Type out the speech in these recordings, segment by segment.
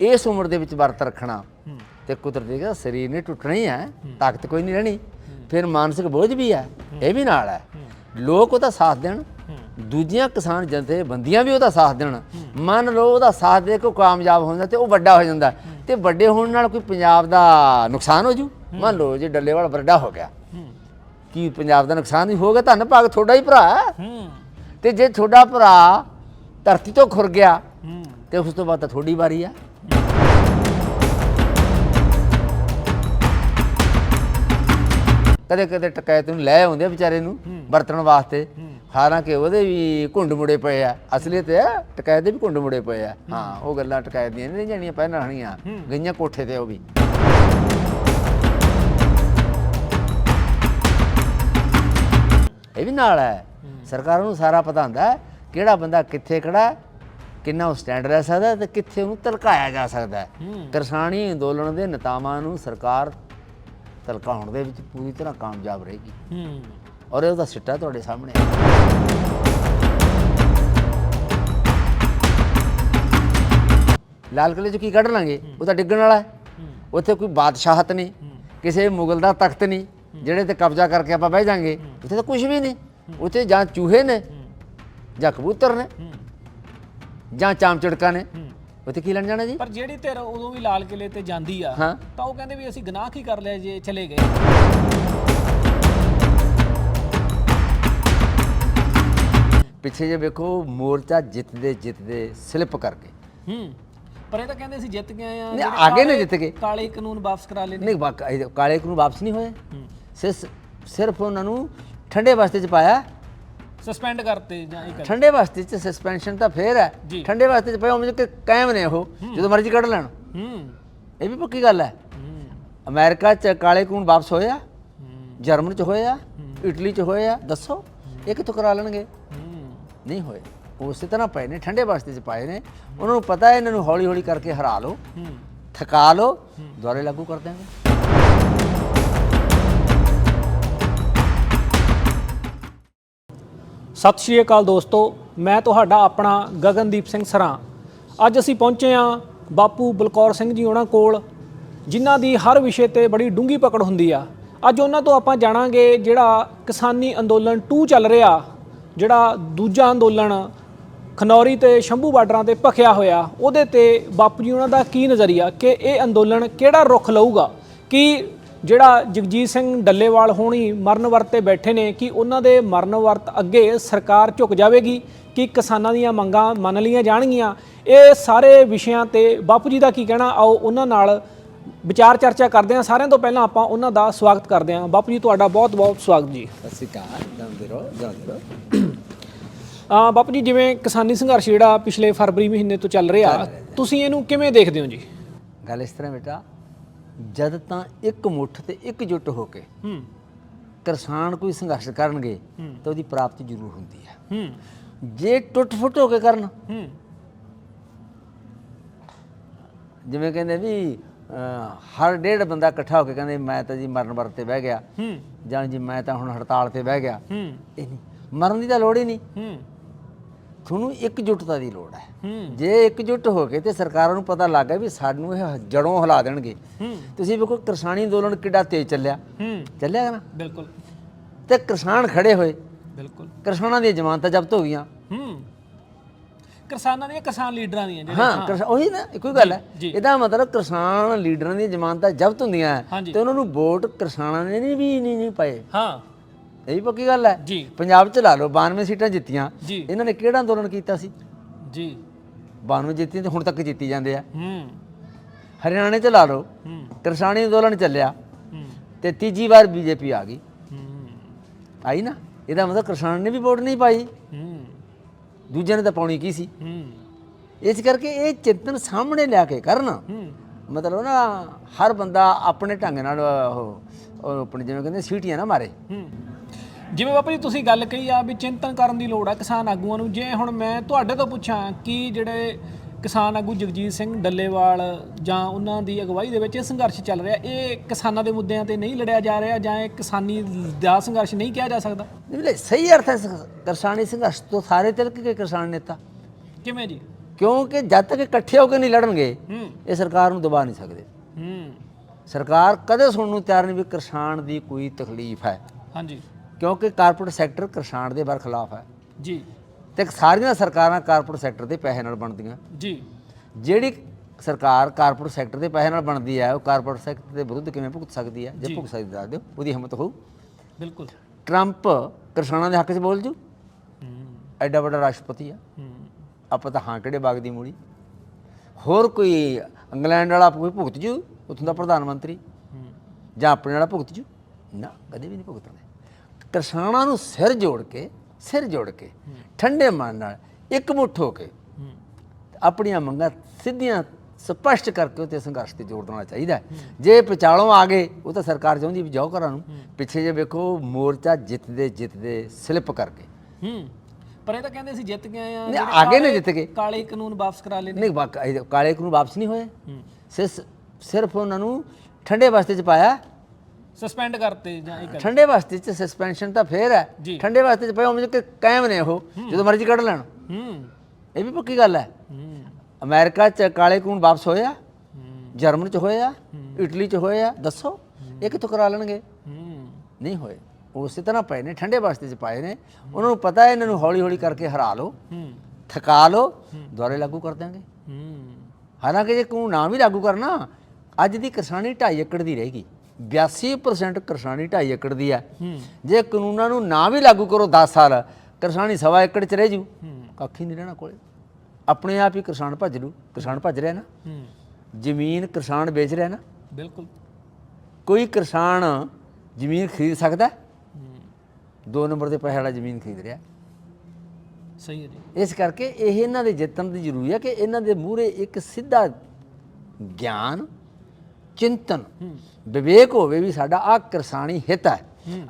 ਇਸ ਉਮਰ ਦੇ ਵਿੱਚ ਵਰਤ ਰੱਖਣਾ। ਤੇ ਕੁਦਰਤੀ ਦਾ ਸਰੀਰ ਨੇ ਟੁੱਟਣਾ ਹੀ ਹੈ ਤਾਕਤ ਕੋਈ ਨਹੀਂ ਰਹਿਣੀ। ਫਿਰ ਮਾਨਸਿਕ ਬੋਝ ਵੀ ਹੈ, ਇਹ ਵੀ ਨਾਲ ਹੈ। ਲੋਕ ਉਹਦਾ ਸਾਥ ਦੇਣ, ਦੂਜੀਆਂ ਕਿਸਾਨ ਜਥੇਬੰਦੀਆਂ ਵੀ ਉਹਦਾ ਸਾਥ ਦੇਣ। ਮੰਨ ਲਓ ਉਹਦਾ ਸਾਥ ਦੇ ਕੇ ਕਾਮਯਾਬ ਹੋ ਜਾਂਦਾ ਤੇ ਉਹ ਵੱਡਾ ਹੋ ਜਾਂਦਾ। ਤੇ ਵੱਡੇ ਹੋਣ ਨਾਲ ਕੋਈ ਪੰਜਾਬ ਦਾ ਨੁਕਸਾਨ ਹੋ ਜੂ? ਮੰਨ ਲਓ ਜੇ ਡੱਲੇਵਾਲ ਵੱਡਾ ਹੋ ਗਿਆ। ਕੀ ਪੰਜਾਬ ਦਾ ਨੁਕਸਾਨ ਹੀ ਹੋਗਾ ਧੰਨ ਭਾਗ ਤੁਹਾਡਾ ਹੀ ਭਰਾ ਹੈ। ਤੇ ਜੇ ਤੁਹਾਡਾ ਭਰਾ ਧਰਤੀ ਤੋਂ ਖੁਰ ਗਿਆ ਹੂੰ ਤੇ ਉਸ ਤੋਂ ਬਾਅਦ ਤਾਂ ਤੁਹਾਡੀ ਵਾਰੀ ਆ ਕਦੇ ਕਦੇ ਟਕੈਤ ਨੂੰ ਲੈ ਆਉਂਦੇ ਆ ਵਿਚਾਰੇ ਨੂੰ ਵਰਤਣ ਵਾਸਤੇ। ਹਾਲਾਂਕਿ ਉਹਦੇ ਵੀ ਘੁੰਡ ਮੁੜੇ ਪਏ ਆ। ਅਸਲੀਅਤ ਹੈ ਟਕੈਤ ਦੇ ਵੀ ਘੁੰਡ ਮੁੜੇ ਪਏ ਆ। ਹਾਂ। ਉਹ ਗੱਲਾਂ ਟਕੈਤ ਦੀਆਂ ਨਹੀਂ ਜਾਣੀਆਂ ਪਹਿਲਾਂ ਹਣੀਆਂ ਗਈਆਂ ਕੋਠੇ ਤੇ ਉਹ ਵੀ। ਇਹ ਵੀ ਨਾਲ ਹੈ। ਸਰਕਾਰਾਂ ਨੂੰ ਸਾਰਾ ਪਤਾ ਹੁੰਦਾ ਹੈ ਕਿਹੜਾ ਬੰਦਾ ਕਿੱਥੇ ਖੜਾ ਕਿੰਨਾ ਉਹ ਸਟੈਂਡ ਰਹਿ ਸਕਦਾ ਤੇ ਕਿੱਥੇ ਉਹਨੂੰ ਧਲਕਾਇਆ ਜਾ ਸਕਦਾ ਹੈ। ਕਿਸਾਨੀ ਅੰਦੋਲਨ ਦੇ ਨੇਤਾਵਾਂ ਨੂੰ ਸਰਕਾਰ ਧਲਕਾਉਣ ਦੇ ਵਿੱਚ ਪੂਰੀ ਤਰ੍ਹਾਂ ਕਾਮਯਾਬ ਰਹੇਗੀ। ਹੂੰ। ਔਰ ਉਹਦਾ ਸਿੱਟਾ ਤੁਹਾਡੇ ਸਾਹਮਣੇ ਹੈ। ਲਾਲ ਕਿਲੇ 'ਚ ਕੀ ਕੱਢ ਲਾਂਗੇ? ਉਹ ਤਾਂ ਡਿੱਗਣ ਵਾਲਾ ਹੈ। ਉੱਥੇ ਕੋਈ ਬਾਦਸ਼ਾਹਤ ਨਹੀਂ ਕਿਸੇ ਮੁਗਲ ਦਾ ਤਖਤ ਨਹੀਂ ਜਿਹੜੇ ਤੇ ਕਬਜ਼ਾ ਕਰਕੇ ਆਪਾਂ ਬਹਿ ਜਾਾਂਗੇ ਉੱਥੇ ਤਾਂ ਕੁਝ ਵੀ ਨਹੀਂ। ਉੱਥੇ ਜਾਂ ਚੂਹੇ ਨੇ ਜਾਂ ਕਬੂਤਰ ਨੇ ਜਾਂ ਚਾਮਚੜਕਾ ਨੇ ਉੱਥੇ ਕੀ ਲੈਣ ਜਾਣਾ ਜੀ? ਪਰ ਜਿਹੜੀ ਧਿਰ ਉਦੋਂ ਵੀ ਲਾਲ ਕਿਲੇ ਤੇ ਜਾਂਦੀ ਆ ਹਾਂ। ਤਾਂ ਉਹ ਕਹਿੰਦੇ ਵੀ ਅਸੀਂ ਗੁਨਾਹ ਕੀ ਕਰ ਲਿਆ ਜੇ ਚਲੇ ਗਏ। ਪਿੱਛੇ ਜੇ ਵੇਖੋ ਮੋਰਚਾ ਜਿੱਤਦੇ ਜਿੱਤਦੇ ਸਲਿੱਪ ਕਰਕੇ ਹੂੰ। ਪਰ ਇਹ ਤਾਂ ਕਹਿੰਦੇ ਅਸੀਂ ਜਿੱਤ ਗਏ ਆ ਨਹੀਂ, ਆਗੇ ਨੇ ਜਿੱਤ ਗਏ। ਕਾਲੇ ਕਾਨੂੰਨ ਵਾਪਸ ਕਰਾ ਲਏ ਨੇ ਨਹੀਂ ਇਹ ਕਾਲੇ ਨੂੰ ਵਾਪਸ ਨਹੀਂ ਹੋਏ। ਸਿਰਫ ਸਿਰਫ ਉਹਨਾਂ ਨੂੰ ਠੰਡੇ ਵਾਸਤੇ ਚ ਪਾਇਆ। ਸਸਪੈਂਡ ਕਰਤੇ ਜਾਂ ਇਹ ਕਰ। ਠੰਡੇ ਵਾਸਤੇ ਚ ਸਸਪੈਂਸ਼ਨ ਤਾਂ ਫੇਰ ਹੈ। ਜੀ। ਠੰਡੇ ਵਾਸਤੇ ਚ ਪਿਆ ਉਹ ਕਿ ਕਾਇਮ ਨੇ ਉਹ ਜਦੋਂ ਮਰਜ਼ੀ ਕੱਢ ਲੈਣ। ਹੂੰ। ਇਹ ਵੀ ਪੱਕੀ ਗੱਲ ਹੈ। ਹੂੰ। ਅਮਰੀਕਾ ਚ ਕਾਲੇ ਕਾਨੂੰਨ ਵਾਪਸ ਹੋਏ ਆ। ਹੂੰ, ਜਰਮਨ ਚ ਹੋਏ ਆ। ਇਟਲੀ ਚ ਹੋਏ ਆ। ਦੱਸੋ ਇਹ ਕਿੱਥੋਂ ਕਰਾ ਲੈਣਗੇ? ਹੂੰ। ਨਹੀਂ ਹੋਏ। ਉਸੇ ਤਰ੍ਹਾਂ ਪਏ ਨੇ ਠੰਡੇ ਵਾਸਤੇ ਚ ਪਾਏ ਨੇ। ਉਹਨਾਂ ਨੂੰ ਪਤਾ ਹੈ ਇਹਨਾਂ ਨੂੰ ਹੌਲੀ ਹੌਲੀ ਕਰਕੇ ਹਰਾ ਲਓ। ਹੂੰ। ਥਕਾ ਲਓ। ਦੁਆਰੇ ਲਾਗੂ ਕਰ ਦਿਆਂਗੇ। ਸਤਿ ਸ਼੍ਰੀ ਅਕਾਲ ਦੋਸਤੋ, ਮੈਂ ਤੁਹਾਡਾ ਆਪਣਾ ਗਗਨਦੀਪ ਸਿੰਘ ਸਰਾਂ। ਅੱਜ ਅਸੀਂ ਪਹੁੰਚੇ ਹਾਂ ਬਾਪੂ ਬਲਕੌਰ ਸਿੰਘ ਜੀ ਉਹਨਾਂ ਕੋਲ, ਜਿਨ੍ਹਾਂ ਦੀ ਹਰ ਵਿਸ਼ੇ ਤੇ ਬੜੀ ਡੂੰਗੀ ਪਕੜ ਹੁੰਦੀ ਆ। ਅੱਜ ਉਹਨਾਂ ਤੋਂ ਆਪਾਂ ਜਾਣਾਂਗੇ ਜਿਹੜਾ ਕਿਸਾਨੀ ਅੰਦੋਲਨ 2 ਚੱਲ ਰਿਹਾ, ਜਿਹੜਾ ਦੂਜਾ ਅੰਦੋਲਨ ਖਨੌਰੀ ਤੇ ਸ਼ੰਭੂ ਬਾਰਡਰਾਂ ਤੇ ਭਖਿਆ ਹੋਇਆ, ਉਹਦੇ ਤੇ ਬਾਪੂ ਜੀ ਉਹਨਾਂ ਦਾ ਕੀ ਨਜ਼ਰੀਆ ਕਿ ਇਹ ਅੰਦੋਲਨ ਕਿਹੜਾ ਰੁਖ ਲਊਗਾ, ਕਿ ਜਿਹੜਾ ਜਗਜੀਤ ਸਿੰਘ ਡੱਲੇਵਾਲ ਹੋਣੀ ਮਰਨ ਵਰਤ ਤੇ ਬੈਠੇ ਨੇ ਕਿ ਉਹਨਾਂ ਦੇ ਮਰਨ ਵਰਤ ਅੱਗੇ ਸਰਕਾਰ ਝੁਕ ਜਾਵੇਗੀ ਕਿ ਕਿਸਾਨਾਂ ਦੀਆਂ ਮੰਗਾਂ ਮੰਨ ਲਈਆਂ ਜਾਣਗੀਆਂ? ਇਹ ਸਾਰੇ ਵਿਸ਼ਿਆਂ ਤੇ ਬਾਪੂ ਜੀ ਦਾ ਕੀ ਕਹਿਣਾ? ਆਓ ਉਹਨਾਂ ਨਾਲ ਵਿਚਾਰ ਚਰਚਾ ਕਰਦੇ ਹਾਂ। ਸਾਰਿਆਂ ਤੋਂ ਪਹਿਲਾਂ ਆਪਾਂ ਉਹਨਾਂ ਦਾ ਸਵਾਗਤ ਕਰਦੇ ਹਾਂ। ਬਾਪੂ ਜੀ ਤੁਹਾਡਾ ਬਹੁਤ ਬਹੁਤ ਸਵਾਗਤ ਜੀ। ਸਤਿ ਸ਼੍ਰੀ ਅਕਾਲ। ਜਾਂਦੇ ਰਹੋ ਜਾਂਦੇ ਰਹੋ। ਆ ਬਾਪੂ ਜੀ ਜਿਵੇਂ ਕਿਸਾਨੀ ਸੰਘਰਸ਼ ਜਿਹੜਾ ਪਿਛਲੇ ਫਰਵਰੀ ਮਹੀਨੇ ਤੋਂ ਚੱਲ ਰਿਹਾ ਤੁਸੀਂ ਇਹਨੂੰ ਕਿਵੇਂ ਦੇਖਦੇ ਹੋ ਜੀ? ਗੱਲ ਇਸ ਤਰ੍ਹਾਂ ਬੇਟਾ ਜਦ ਤਾਂ ਇੱਕ ਮੁੱਠ ਤੇ ਇਕਜੁੱਟ ਹੋ ਕੇ ਹੂੰ। ਕਿਸਾਨ ਕੋਈ ਸੰਘਰਸ਼ ਕਰਨਗੇ ਤਾਂ ਉਹਦੀ ਪ੍ਰਾਪਤੀ ਜ਼ਰੂਰ ਹੁੰਦੀ ਹੈ। ਹੂੰ। ਜੇ ਟੁੱਟ-ਫੁੱਟ ਹੋ ਕੇ ਕਰਨ। ਹੂੰ। ਜਿਵੇਂ ਕਹਿੰਦੇ ਵੀ ਹਰ ਡੇਢ ਬੰਦਾ ਇਕੱਠਾ ਹੋ ਕੇ ਕਹਿੰਦੇ ਮੈਂ ਤਾਂ ਜੀ ਮਰਨ ਵਰਤ ਤੇ ਬਹਿ ਗਿਆ ਹੂੰ। ਜਾਂ ਜੀ ਮੈਂ ਤਾਂ ਹੁਣ ਹੜਤਾਲ ਤੇ ਬਹਿ ਗਿਆ। ਹੂੰ। ਇਹ ਨਹੀਂ। ਮਰਨ ਦੀ ਤਾਂ ਲੋੜ ਹੀ ਨਹੀਂ। ਹੂੰ। ਤੁਹਾਨੂੰ ਇਕਜੁੱਟਤਾ ਦੀ ਲੋੜ ਹੈ। ਜੇ ਇਕਜੁੱਟ ਹੋ ਕੇ ਤੇ ਸਰਕਾਰਾਂ ਨੂੰ ਪਤਾ ਲੱਗ ਗਿਆ ਵੀ ਸਾਨੂੰ ਇਹ ਜੜੋਂ ਹਿਲਾ ਦੇਣਗੇ। ਤੁਸੀਂ ਵੇਖੋ ਕਿਸਾਨੀ ਅੰਦੋਲਨ ਕਿੱਡਾ ਤੇਜ਼ ਚੱਲਿਆ। ਚੱਲਿਆ ਨਾ? ਬਿਲਕੁਲ। ਤੇ ਕਿਸਾਨ ਖੜੇ ਹੋਏ। ਬਿਲਕੁਲ। ਕਿਸਾਨਾਂ ਦੀਆਂ ਜ਼ਮਾਨਤਾਂ ਜ਼ਬਤ ਹੋ ਗਈਆਂ। ਹੂੰ। ਕਿਸਾਨਾਂ ਦੀਆਂ ਕਿਸਾਨ ਲੀਡਰਾਂ ਦੀਆਂ ਜਿਹੜੇ ਹਾਂ ਉਹੀ ਨਾ ਇੱਕੋ ਹੀ ਗੱਲ ਹੈ। ਇਹਦਾ ਮਤਲਬ ਕਿਸਾਨ ਲੀਡਰਾਂ ਦੀਆਂ ਜ਼ਮਾਨਤਾਂ ਜ਼ਬਤ ਹੁੰਦੀਆਂ। ਤੇ ਉਹਨਾਂ ਨੂੰ ਵੋਟ ਕਿਸਾਨਾਂ ਨੇ ਨਹੀਂ ਵੀ ਨਹੀਂ ਪਾਏ। ਹਾਂ। ਇਹ ਵੀ ਪੱਕੀ ਗੱਲ ਹੈ। ਜੀ। ਪੰਜਾਬ ਚ ਲਾ ਲਓ 92 ਸੀਟਾਂ ਜਿੱਤੀਆਂ। ਜੀ। ਇਹਨਾਂ ਨੇ ਕਿਹੜਾ ਅੰਦੋਲਨ ਕੀਤਾ ਸੀ? ਜੀ। 92 ਜਿੱਤੀਆਂ ਤੇ ਹੁਣ ਤੱਕ ਜਿੱਤੀ ਜਾਂਦੇ ਆ। ਹੂੰ। ਹਰਿਆਣੇ ਚ ਲਾ ਲਓ ਹੂੰ। ਕਿਸਾਨੀ ਅੰਦੋਲਨ ਚੱਲਿਆ। ਹੂੰ। ਤੇ ਤੀਜੀ ਵਾਰ ਬੀਜੇਪੀ ਆ ਗਈ। ਹੂੰ। ਆਈ ਨਾ। ਇਹਦਾ ਮਤਲਬ ਕਿਸਾਨ ਨੇ ਵੀ ਵੋਟ ਨਹੀਂ ਪਾਈ। ਹੂੰ। ਦੂਜਿਆਂ ਨੇ ਤਾਂ ਪਾਉਣੀ ਕੀ ਸੀ? ਹੂੰ। ਇਸ ਕਰਕੇ ਇਹ ਚਿੰਤਨ ਸਾਹਮਣੇ ਲਿਆ ਕੇ ਕਰਨ। ਹੂੰ। ਮਤਲਬ ਨਾ ਹਰ ਬੰਦਾ ਆਪਣੇ ਢੰਗ ਨਾਲ ਉਹ ਉਹ ਆਪਣੇ ਜਿਵੇਂ ਕਹਿੰਦੇ ਸੀਟੀਆਂ ਨਾ ਮਾਰੇ। ਹੂੰ। ਜਿਵੇਂ ਬਾਪੂ ਜੀ ਤੁਸੀਂ ਗੱਲ ਕਹੀ ਆ ਵੀ ਚਿੰਤਨ ਕਰਨ ਦੀ ਲੋੜ ਆ ਕਿਸਾਨ ਆਗੂਆਂ ਨੂੰ ਜੇ ਹੁਣ ਮੈਂ ਤੁਹਾਡੇ ਤੋਂ ਪੁੱਛਾਂ ਕਿ ਜਿਹੜੇ ਕਿਸਾਨ ਆਗੂ ਜਗਜੀਤ ਸਿੰਘ ਡੱਲੇਵਾਲ ਜਾਂ ਉਹਨਾਂ ਦੀ ਅਗਵਾਈ ਦੇ ਵਿੱਚ ਇਹ ਸੰਘਰਸ਼ ਚੱਲ ਰਿਹਾ ਇਹ ਕਿਸਾਨਾਂ ਦੇ ਮੁੱਦਿਆਂ ਤੇ ਨਹੀਂ ਲੜਿਆ ਜਾ ਰਿਹਾ ਜਾਂ ਇਹ ਕਿਸਾਨੀ ਦਾ ਸੰਘਰਸ਼ ਨਹੀਂ ਕਿਹਾ ਜਾ ਸਕਦਾ? ਨਹੀਂ ਬਲੇ ਸਹੀ ਅਰਥ ਹੈ ਕਿਸਾਨੀ ਸੰਘਰਸ਼ ਤੋਂ ਸਾਰੇ ਤਿਲਕ ਕੇ ਕਿਸਾਨ ਨੇਤਾ। ਕਿਵੇਂ ਜੀ? ਕਿਉਂਕਿ ਜਦ ਤੱਕ ਇਕੱਠੇ ਹੋ ਕੇ ਨਹੀਂ ਲੜਨਗੇ ਹੂੰ। ਇਹ ਸਰਕਾਰ ਨੂੰ ਦਬਾ ਨਹੀਂ ਸਕਦੇ। ਹੂੰ। ਸਰਕਾਰ ਕਦੇ ਸੁਣਨ ਨੂੰ ਤਿਆਰ ਨਹੀਂ ਵੀ ਕਿਸਾਨ ਦੀ ਕੋਈ ਤਕਲੀਫ ਹੈ। ਹਾਂਜੀ। ਕਿਉਂਕਿ ਕਾਰਪੋਰੇਟ ਸੈਕਟਰ ਕਿਸਾਨ ਦੇ ਬਰਖਲਾਫ ਹੈ। ਜੀ। ਤੇ ਸਾਰੀਆਂ ਸਰਕਾਰਾਂ ਕਾਰਪੋਰੇਟ ਸੈਕਟਰ ਦੇ ਪੈਸੇ ਨਾਲ ਬਣਦੀਆਂ। ਜੀ। ਜਿਹੜੀ ਸਰਕਾਰ ਕਾਰਪੋਰੇਟ ਸੈਕਟਰ ਦੇ ਪੈਸੇ ਨਾਲ ਬਣਦੀ ਹੈ ਉਹ ਕਾਰਪੋਰੇਟ ਸੈਕਟਰ ਦੇ ਵਿਰੁੱਧ ਕਿਵੇਂ ਭੁਗਤ ਸਕਦੀ ਹੈ? ਜੇ ਭੁਗਤ ਸਕਦੀ ਦੱਸ ਦਿਓ ਉਹਦੀ ਹਿੰਮਤ ਹੋਊ। ਬਿਲਕੁਲ। ਟਰੰਪ ਕਿਸਾਨਾਂ ਦੇ ਹੱਕ 'ਚ ਬੋਲ ਜੂ। ਐਡਾ ਵੱਡਾ ਰਾਸ਼ਟਰਪਤੀ ਆ ਆਪਾਂ ਤਾਂ ਹਾਂ ਕਿਹੜੇ ਬਾਗ ਦੀ ਮੂੜੀ ਹੋਰ ਕੋਈ ਇੰਗਲੈਂਡ ਵਾਲਾ ਕੋਈ ਭੁਗਤ ਜੂ? ਉੱਥੋਂ ਦਾ ਪ੍ਰਧਾਨ ਮੰਤਰੀ। ਜਾਂ ਆਪਣੇ ਵਾਲਾ ਭੁਗਤ ਜੂ? ਨਾ ਕਦੇ ਵੀ ਨਹੀਂ ਭੁਗਤਣਾ। ਕਿਸਾਨਾਂ ਨੂੰ ਸਿਰ ਜੋੜ ਕੇ ਸਿਰ ਜੋੜ ਕੇ ਠੰਡੇ ਮਨ ਨਾਲ ਇਕਮੁੱਠ ਹੋ ਕੇ ਆਪਣੀਆਂ ਮੰਗਾਂ ਸਿੱਧੀਆਂ ਸਪਸ਼ਟ ਕਰਕੇ ਉੱਤੇ ਸੰਘਰਸ਼ ਤੇ ਜ਼ੋਰ ਦੇਣਾ ਚਾਹੀਦਾ। ਜੇ ਵਿਚਾਲੋਂ ਆ ਗਏ ਉਹ ਤਾਂ ਸਰਕਾਰ ਚਾਹੁੰਦੀ ਵੀ ਜਾਓ ਘਰਾਂ ਨੂੰ। ਪਿੱਛੇ ਜੇ ਵੇਖੋ ਮੋਰਚਾ ਜਿੱਤਦੇ ਜਿੱਤਦੇ ਸਲਿੱਪ ਕਰਕੇ ਹੂੰ ਪਰ ਇਹ ਤਾਂ ਕਹਿੰਦੇ ਸੀ ਜਿੱਤ ਗਏ ਆ ਨਹੀਂ, ਆਗੇ ਨੇ ਜਿੱਤ ਗਏ। ਕਾਲੇ ਕਾਨੂੰਨ ਵਾਪਸ ਕਰਾ ਨੇ ਨਹੀਂ ਕਾਲੇ ਨੂੰ ਵਾਪਸ ਨਹੀਂ ਹੋਏ। ਸਿਰਫ ਉਹਨਾਂ ਨੂੰ ਠੰਡੇ ਵਾਸਤੇ ਚ ਪਾਇਆ ਸਸਪੈਂਡ ਕਰਤੇ ਜਾਂ ਇਹ ਕਰ ਠੰਡੇ ਵਾਸਤੇ ਚ ਸਸਪੈਂਸ਼ਨ ਤਾਂ ਫੇਰ ਹੈ। ਜੀ। ਠੰਡੇ ਵਾਸਤੇ ਚ ਪਿਆ ਉਹ ਕਿ ਕਾਇਮ ਨੇ ਉਹ ਜਦੋਂ ਮਰਜ਼ੀ ਕੱਢ ਲੈਣ। ਹੂੰ। ਇਹ ਵੀ ਪੱਕੀ ਗੱਲ ਹੈ। ਹੂੰ। ਅਮਰੀਕਾ ਚ ਕਾਲੇ ਕਾਨੂੰਨ ਵਾਪਸ ਹੋਏ ਆ ਹੂੰ। ਜਰਮਨ ਚ ਹੋਏ ਆ ਇਟਲੀ ਚ ਹੋਏ ਆ ਦੱਸੋ ਇਹ ਕਿੱਥੋਂ ਕਰਾ ਲੈਣਗੇ? ਹੂੰ। ਨਹੀਂ ਹੋਏ। ਉਹ ਉਸੇ ਤਰ੍ਹਾਂ ਪਏ ਨੇ ਠੰਡੇ ਵਾਸਤੇ ਚ ਪਾਏ ਨੇ। ਉਹਨਾਂ ਨੂੰ ਪਤਾ ਹੈ ਇਹਨਾਂ ਨੂੰ ਹੌਲੀ ਹੌਲੀ ਕਰਕੇ ਹਰਾ ਲਓ। ਹੂੰ। ਥਕਾ ਲਓ। ਦੁਆਰੇ ਲਾਗੂ ਕਰ ਦਾਂਗੇ ਹੂੰ। ਹਾਲਾਂਕਿ ਜੇ ਕਾਨੂੰਨ ਨਾ ਵੀ ਲਾਗੂ ਕਰਨਾ ਅੱਜ ਦੀ ਕਿਸਾਨੀ 2.5 ਏਕੜ ਦੀ ਰਹੇਗੀ 82% ਕਿਸਾਨੀ 2.5 ਏਕੜ ਦੀ ਹੈ। ਜੇ ਕਾਨੂੰਨਾਂ ਨੂੰ ਨਾ ਵੀ ਲਾਗੂ ਕਰੋ 10 ਸਾਲ ਕਿਸਾਨੀ ਸਵਾ ਏਕੜ ਚ ਰਹਿ ਜੂ। ਕੱਖ ਹੀ ਨਹੀਂ ਰਹਿਣਾ ਕੋਲੇ। ਆਪਣੇ ਆਪ ਹੀ ਕਿਸਾਨ ਭੱਜ ਲੂ ਕਿਸਾਨ ਭੱਜ ਰਿਹਾ ਨਾ। ਜ਼ਮੀਨ ਕਿਸਾਨ ਵੇਚ ਰਿਹਾ ਨਾ। ਬਿਲਕੁਲ। ਕੋਈ ਕਿਸਾਨ ਜ਼ਮੀਨ ਖਰੀਦ ਸਕਦਾ? ਦੋ ਨੰਬਰ ਦੇ ਪੈਸੇ ਵਾਲਾ ਜ਼ਮੀਨ ਖਰੀਦ ਰਿਹਾ। ਸਹੀ ਹੈ ਜੀ। ਇਸ ਕਰਕੇ ਇਹ ਇਹਨਾਂ ਦੇ ਜਿੱਤਣ ਦੀ ਜ਼ਰੂਰੀ ਹੈ ਕਿ ਇਹਨਾਂ ਦੇ ਮੂਹਰੇ ਇੱਕ ਸਿੱਧਾ ਗਿਆਨ ਚਿੰਤਨ। ਵਿਵੇਕ ਹੋਵੇ ਵੀ ਸਾਡਾ ਆ ਕਿਰਸਾਨੀ ਹਿੱਤ ਹੈ।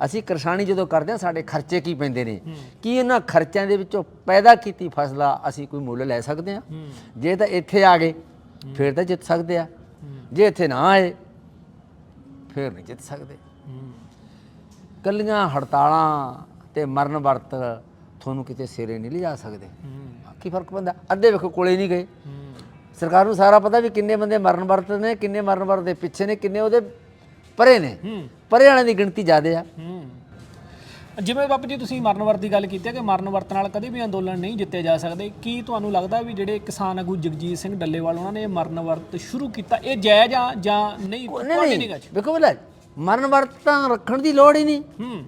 ਅਸੀਂ ਕਿਰਸਾਨੀ ਜਦੋਂ ਕਰਦੇ ਹਾਂ, ਸਾਡੇ ਖਰਚੇ ਕੀ ਪੈਂਦੇ ਨੇ? ਕੀ ਇਹਨਾਂ ਖਰਚਿਆਂ ਦੇ ਵਿੱਚੋਂ ਪੈਦਾ ਕੀਤੀ ਫਸਲਾ ਅਸੀਂ ਕੋਈ ਮੁੱਲ ਲੈ ਸਕਦੇ ਹਾਂ? ਜੇ ਤਾਂ ਇੱਥੇ ਆ ਗਏ, ਫਿਰ ਤਾਂ ਜਿੱਤ ਸਕਦੇ ਆ। ਜੇ ਇੱਥੇ ਨਾ ਆਏ, ਫਿਰ ਨਹੀਂ ਜਿੱਤ ਸਕਦੇ। ਹੂੰ ਕੱਲੀਆਂ ਹੜਤਾਲਾਂ ਤੇ ਮਰਨ ਵਰਤ ਤੁਹਾਨੂੰ ਕਿਤੇ ਸਿਰੇ ਨਹੀਂ ਲਿਜਾ ਸਕਦੇ। ਹੂੰ ਕੀ ਫ਼ਰਕ ਪੈਂਦਾ। ਅੱਧੇ ਵੇਖੋ ਕੋਲੇ ਨਹੀਂ ਗਏ। ਸਰਕਾਰ ਨੂੰ ਸਾਰਾ ਪਤਾ ਵੀ ਕਿੰਨੇ ਬੰਦੇ ਮਰਨ ਵਰਤ ਨੇ ਕਿੰਨੇ ਮਰਨ ਵਰਤ ਦੇ ਪਿੱਛੇ ਨੇ ਕਿੰਨੇ ਉਹਦੇ ਪਰੇ ਨੇ। ਪਰੇ ਵਾਲਿਆਂ ਦੀ ਗਿਣਤੀ ਜ਼ਿਆਦੇ ਆ। ਜਿਵੇਂ ਬਾਪੂ ਜੀ ਤੁਸੀਂ ਮਰਨ ਵਰਤ ਦੀ ਗੱਲ ਕੀਤੀ ਹੈ ਕਿ ਮਰਨ ਵਰਤ ਨਾਲ ਕਦੇ ਵੀ ਅੰਦੋਲਨ ਨਹੀਂ ਜਿੱਤੇ ਜਾ ਸਕਦੇ ਕੀ ਤੁਹਾਨੂੰ ਲੱਗਦਾ ਵੀ ਜਿਹੜੇ ਕਿਸਾਨ ਆਗੂ ਜਗਜੀਤ ਸਿੰਘ ਡੱਲੇਵਾਲ ਉਹਨਾਂ ਨੇ ਮਰਨ ਵਰਤ ਸ਼ੁਰੂ ਕੀਤਾ? ਇਹ ਜਾਇਜ਼ ਆ ਜਾਂ ਨਹੀਂ? ਨਹੀਂ ਨਹੀਂ। ਵੇਖੋ ਬਲਾ ਮਰਨ ਵਰਤ ਤਾਂ ਰੱਖਣ ਦੀ ਲੋੜ ਹੀ ਨਹੀਂ। ਹੂੰ।